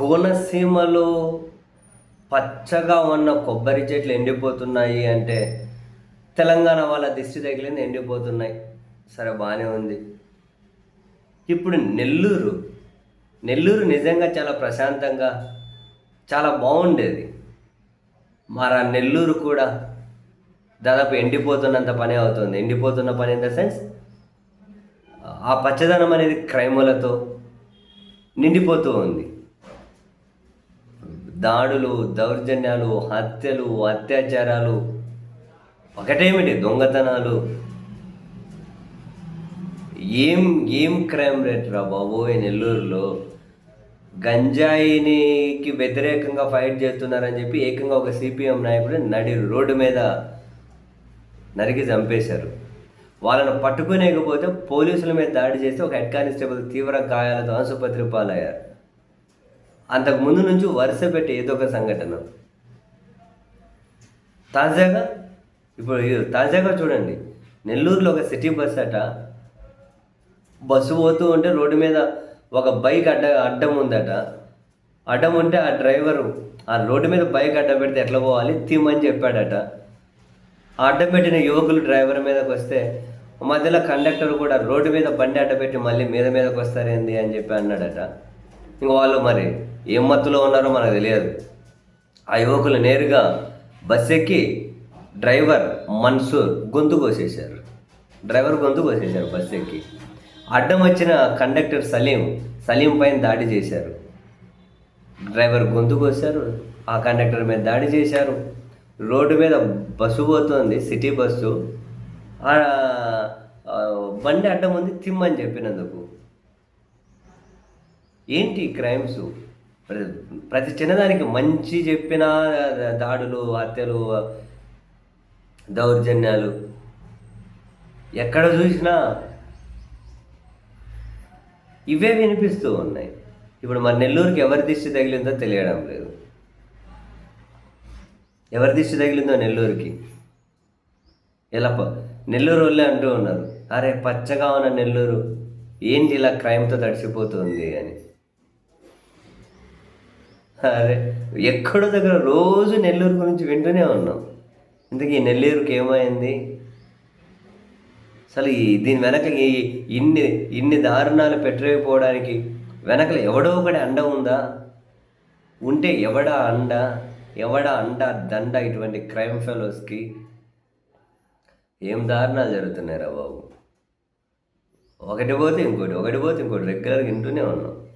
కోనసీమలో పచ్చగా ఉన్న కొబ్బరి చెట్లు ఎండిపోతున్నాయి అంటే తెలంగాణ వాళ్ళ దిష్టి తగిలింది ఎండిపోతున్నాయి. సరే బాగానే ఉంది. ఇప్పుడు నెల్లూరు నెల్లూరు నిజంగా చాలా ప్రశాంతంగా చాలా బాగుండేది. మరి ఆ నెల్లూరు కూడా దాదాపు ఎండిపోతున్నంత పని అవుతుంది. ఎండిపోతున్న పని ఇన్ ద సెన్స్ ఆ పచ్చదనం అనేది క్రైములతో నిండిపోతూ ఉంది. దాడులు దౌర్జన్యాలు హత్యలు అత్యాచారాలు. ఒకటేమిటి దొంగతనాలు? ఏం ఏం క్రైమ్ రేట్ రా బాబు నెల్లూరులో? గంజాయినికి వ్యతిరేకంగా ఫైట్ చేస్తున్నారని చెప్పి ఏకంగా ఒక సిపిఎం నాయకుడు నడి రోడ్డు మీద నరికి చంపేశారు. వాళ్ళను పట్టుకునేకపోతే పోలీసుల మీద దాడి చేసి ఒక హెడ్ కానిస్టేబుల్ తీవ్ర గాయాలతో ఆసుపత్రి పాలయ్యారు. అంతకు ముందు నుంచి వరుస పెట్టి ఏదో ఒక సంఘటన. తాజాగా ఇప్పుడు ఇది తాజాగా చూడండి. నెల్లూరులో ఒక సిటీ బస్ అట బస్సు పోతూ ఉంటే రోడ్డు మీద ఒక బైక్ అడ్డ అడ్డం ఉందట. అడ్డం ఉంటే ఆ డ్రైవరు ఆ రోడ్డు మీద బైక్ అడ్డ పెడితే ఎట్లా పోవాలి? తీమని చెప్పాడట. ఆ అడ్డం పెట్టిన యువకులు డ్రైవర్ మీదకి వస్తే మధ్యలో కండక్టర్ కూడా రోడ్డు మీద బండి అడ్డపెట్టి మళ్ళీ మీద మీదకి వస్తారేంది అని చెప్పి అన్నాడట. ఇంక వాళ్ళు మరి ఏం మత్తులో ఉన్నారో మనకు తెలియదు. ఆ యువకులు నేరుగా బస్ ఎక్కి డ్రైవర్ మన్సూర్ గొంతు కోసేశారు. డ్రైవర్ గొంతు కోసేశారు బస్ ఎక్కి. అడ్డం వచ్చిన కండక్టర్ సలీం సలీం పైన దాడి చేశారు. డ్రైవర్ గొంతు కోసారు ఆ కండక్టర్ మీద దాడి చేశారు. రోడ్డు మీద బస్సు పోతుంది సిటీ బస్సు. బండి అడ్డం ఉంది తిమ్మని చెప్పినందుకు. ఏంటి క్రైమ్స్? ప్రతి ప్రతి చిన్నదానికి మంచి చెప్పిన దాడులు హత్యలు దౌర్జన్యాలు ఎక్కడ చూసినా ఇవే వినిపిస్తూ ఉన్నాయి. ఇప్పుడు మన నెల్లూరుకి ఎవరి దిష్టి తగిలిందో తెలియడం లేదు. ఎవరి దిష్టి తగిలిందో నెల్లూరుకి? ఇలా ప- నెల్లూరు వాళ్ళే అంటూ ఉన్నారు. అరే పచ్చగా ఉన్న నెల్లూరు ఏంటి ఇలా క్రైమ్తో తడిసిపోతుంది అని. అదే. ఎక్కడో దగ్గర రోజు నెల్లూరు గురించి వింటూనే ఉన్నాం. ఇంతకీ ఈ నెల్లూరుకి ఏమైంది? అసలు ఈ దీని వెనక ఈ ఇన్ని ఇన్ని దారుణాలు పెట్టలేకపోవడానికి వెనకల ఎవడో ఒకటి అండ ఉందా? ఉంటే ఎవడా అండ? ఎవడా అండ దండ ఇటువంటి క్రైమ్ ఫెలోస్కి? ఏం దారుణాలు జరుగుతున్నాయి రా బాబు? ఒకటి పోతే ఇంకోటి ఒకటి పోతే ఇంకోటి రెగ్యులర్గా వింటూనే ఉన్నాం.